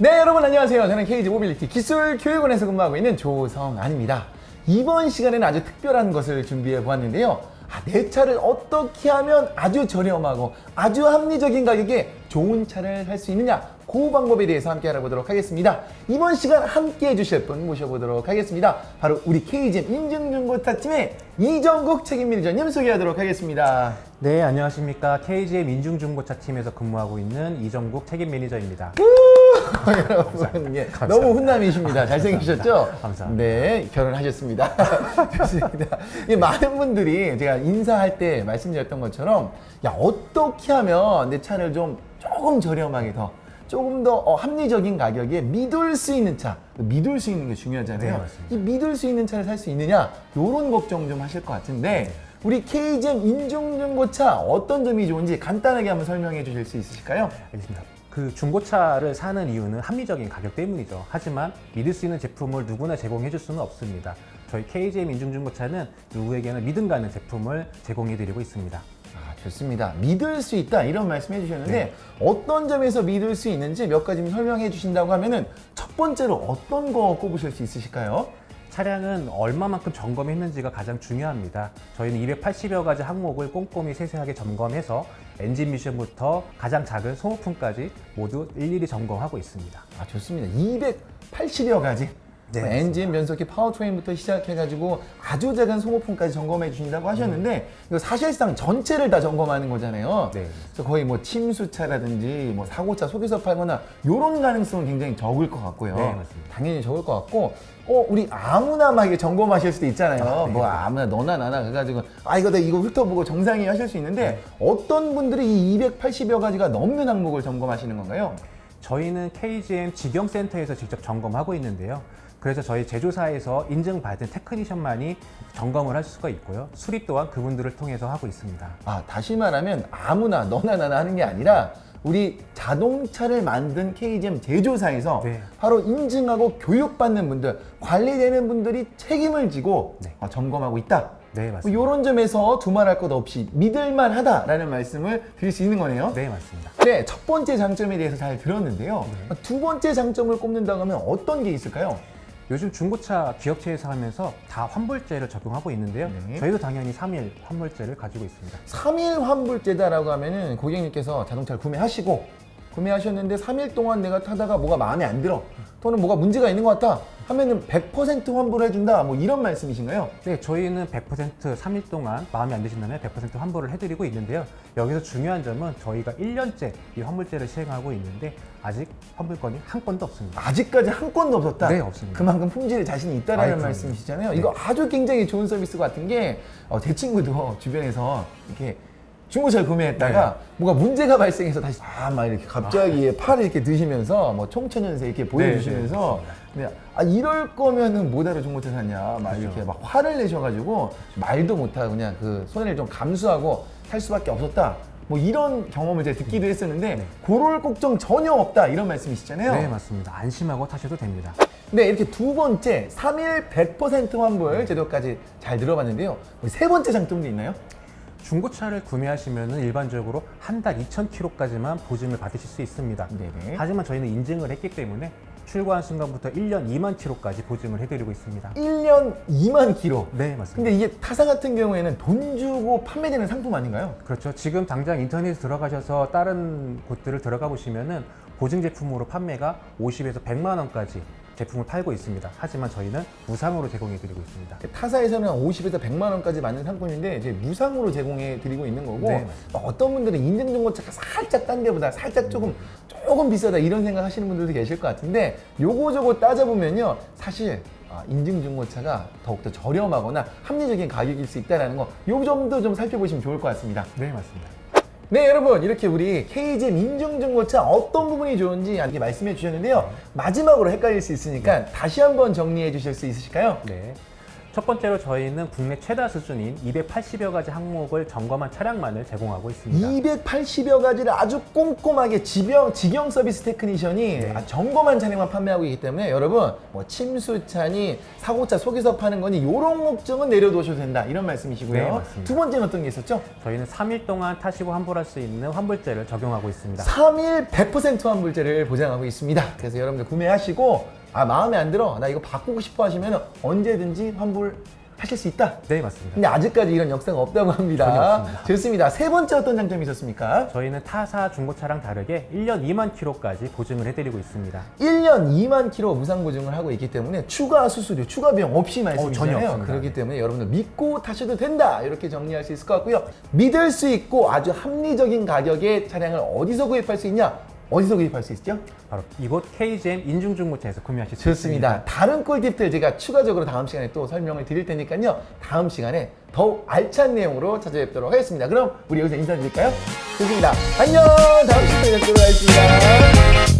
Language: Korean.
네, 여러분 안녕하세요. 저는 KG 모빌리티 기술 교육원에서 근무하고 있는 조성안입니다. 이번 시간에는 아주 특별한 것을 준비해 보았는데요. 아, 내 차를 어떻게 하면 아주 저렴하고 아주 합리적인 가격에 좋은 차를 살 수 있느냐 그 방법에 대해서 함께 알아보도록 하겠습니다. 이번 시간 함께 해주실 분 모셔보도록 하겠습니다. 바로 우리 KGM 인증중고차팀의 이정국 책임 매니저님 소개하도록 하겠습니다. 네, 안녕하십니까. KGM 인중중고차 팀에서 근무하고 있는 이정국 책임 매니저입니다. 여러분, 예, 너무 훈남이십니다. 잘생기셨죠? 감사합니다. 네, 결혼하셨습니다. 좋습니다. 예, 많은 분들이 제가 인사할 때 말씀드렸던 것처럼, 야, 어떻게 하면 내 차를 좀 조금 저렴하게 더, 조금 더 어, 합리적인 가격에 믿을 수 있는 차, 믿을 수 있는 게 중요하잖아요. 네, 맞습니다. 이 믿을 수 있는 차를 살 수 있느냐, 요런 걱정 좀 하실 것 같은데, 우리 KGM 인중중고차 어떤 점이 좋은지 간단하게 한번 설명해 주실 수 있으실까요? 알겠습니다. 그 중고차를 사는 이유는 합리적인 가격 때문이죠. 하지만 믿을 수 있는 제품을 누구나 제공해 줄 수는 없습니다. 저희 KGM 인중중고차는 누구에게나 믿음 가는 제품을 제공해 드리고 있습니다. 아, 좋습니다. 믿을 수 있다 이런 말씀해 주셨는데 네. 어떤 점에서 믿을 수 있는지 몇 가지 좀 설명해 주신다고 하면은 첫 번째로 어떤 거 꼽으실 수 있으실까요? 차량은 얼마만큼 점검했는지가 가장 중요합니다. 저희는 280여 가지 항목을 꼼꼼히 세세하게 점검해서 엔진 미션부터 가장 작은 소모품까지 모두 일일이 점검하고 있습니다. 아 좋습니다. 280여 가지. 네, 뭐 엔진, 변속기, 파워트레인부터 시작해가지고 아주 작은 소모품까지 점검해 주신다고 하셨는데 이거 사실상 전체를 다 점검하는 거잖아요. 네. 그래서 거의 뭐 침수차라든지 뭐 사고차 속에서 팔거나 이런 가능성은 굉장히 적을 것 같고요. 네, 맞습니다. 당연히 적을 것 같고, 어 우리 아무나 막 이게 점검하실 수도 있잖아요. 아, 네. 뭐 아무나 너나 나나 그래가지고 아 이거 내 이거 훑어보고 정상이 하실 수 있는데 네. 어떤 분들이 이 280여 가지가 넘는 항목을 점검하시는 건가요? 저희는 KGM 직영센터에서 직접 점검하고 있는데요. 그래서 저희 제조사에서 인증받은 테크니션만이 점검을 할 수가 있고요. 수리 또한 그분들을 통해서 하고 있습니다. 아, 다시 말하면 아무나 너나 나나 하는 게 아니라 우리 자동차를 만든 KGM 제조사에서 네. 바로 인증하고 교육받는 분들, 관리되는 분들이 책임을 지고 네. 어, 점검하고 있다. 네, 맞습니다. 이런 점에서 두말할 것 없이 믿을만 하다라는 말씀을 드릴 수 있는 거네요. 네, 맞습니다. 네, 첫 번째 장점에 대해서 잘 들었는데요. 두 번째 장점을 꼽는다고 하면 어떤 게 있을까요? 요즘 중고차 기업체에서 하면서 다 환불제를 적용하고 있는데요. 네. 저희도 당연히 3일 환불제를 가지고 있습니다. 3일 환불제다라고 하면은 고객님께서 자동차를 구매하시고 구매하셨는데 3일 동안 내가 타다가 뭐가 마음에 안 들어 또는 뭐가 문제가 있는 것 같다 하면은 100% 환불해준다 뭐 이런 말씀이신가요? 네, 저희는 100% 3일 동안 마음에 안 드신다면 100% 환불을 해드리고 있는데요. 여기서 중요한 점은 저희가 1년째 이 환불제를 시행하고 있는데 아직 환불건이 한 건도 없습니다. 아직까지 한 건도 없었다. 네, 없습니다. 그만큼 품질에 자신이 있다라는 그럼요. 말씀이시잖아요. 네. 이거 아주 굉장히 좋은 서비스 같은 게 어, 제 친구도 주변에서 이렇게 중고차를 구매했다가 네. 뭐가 문제가 발생해서 다시 아막 이렇게 갑자기 팔을 이렇게 드시면서 뭐 총천연세 이렇게 보여주시면서 네, 네, 아 이럴 거면은 뭐하러 중고차 샀냐 막. 이렇게 막 화를 내셔가지고 말도 못하고 그냥 그 손해를 좀 감수하고 살 수밖에 없었다. 뭐 이런 경험을 제가 듣기도 했었는데 네. 그럴 걱정 전혀 없다 이런 말씀이시잖아요. 네, 맞습니다. 안심하고 타셔도 됩니다. 네, 이렇게 두 번째 3일 100% 환불 제도까지 잘 들어봤는데요. 우리 세 번째 장점도 있나요? 중고차를 구매하시면 일반적으로 한 달 2,000km까지만 보증을 받으실 수 있습니다. 네네. 하지만 저희는 인증을 했기 때문에 출고한 순간부터 1년 2만 km까지 보증을 해드리고 있습니다. 1년 2만 킬로. 네, 맞습니다. 근데 이게 타사 같은 경우에는 돈 주고 판매되는 상품 아닌가요? 그렇죠. 지금 당장 인터넷에 들어가셔서 다른 곳들을 들어가 보시면은 보증 제품으로 판매가 50에서 100만 원까지 제품을 팔고 있습니다. 하지만 저희는 무상으로 제공해 드리고 있습니다. 타사에서는 50에서 100만 원까지 맞는 상품인데 이제 무상으로 제공해 드리고 있는 거고 네, 어떤 분들은 인증중고차가 살짝 딴 데보다 살짝 조금 조금 비싸다 이런 생각 하시는 분들도 계실 것 같은데 요거 저거 따져보면요 사실 아, 인증중고차가 더욱더 저렴하거나 합리적인 가격일 수 있다는 거요 점도 좀 살펴보시면 좋을 것 같습니다. 네, 맞습니다. 네 여러분 이렇게 우리 KGM 인증중고차 어떤 부분이 좋은지 이렇게 말씀해 주셨는데요 마지막으로 헷갈릴 수 있으니까 다시 한번 정리해 주실 수 있으실까요? 네. 첫 번째로 저희는 국내 최다 수준인 280여 가지 항목을 점검한 차량만을 제공하고 있습니다. 280여 가지를 아주 꼼꼼하게 지병, 직영 서비스 테크니션이 네. 아, 점검한 차량만 판매하고 있기 때문에 여러분 뭐 침수차니 사고차 속에서 파는 거니 이런 걱정은 내려놓으셔도 된다 이런 말씀이시고요. 네, 맞습니다. 두 번째는 어떤 게 있었죠? 저희는 3일 동안 타시고 환불할 수 있는 환불제를 적용하고 있습니다. 3일 100% 환불제를 보장하고 있습니다. 그래서 여러분들 구매하시고 아 마음에 안 들어 나 이거 바꾸고 싶어 하시면 언제든지 환불 하실 수 있다. 네, 맞습니다. 근데 아직까지 이런 역사가 없다고 합니다. 전혀 없습니다. 좋습니다. 세 번째 어떤 장점이 있었습니까? 저희는 타사 중고차랑 다르게 1년 2만 킬로까지 보증을 해드리고 있습니다. 1년 2만 킬로 무상 보증을 하고 있기 때문에 추가 수수료, 추가 비용 없이 전혀 말씀이잖아요. 없습니다. 그렇기 때문에 여러분들 믿고 타셔도 된다. 이렇게 정리할 수 있을 것 같고요. 믿을 수 있고 아주 합리적인 가격에 차량을 어디서 구입할 수 있냐? 어디서 구입할 수 있죠? 바로 이곳 KGM 인중중고차에서 구매하실 수 좋습니다. 있습니다. 다른 꿀팁들 제가 추가적으로 다음 시간에 또 설명을 드릴 테니까요. 다음 시간에 더욱 알찬 내용으로 찾아뵙도록 하겠습니다. 그럼 우리 여기서 인사드릴까요? 좋습니다. 안녕! 다음 시간에 뵙도록 하겠습니다.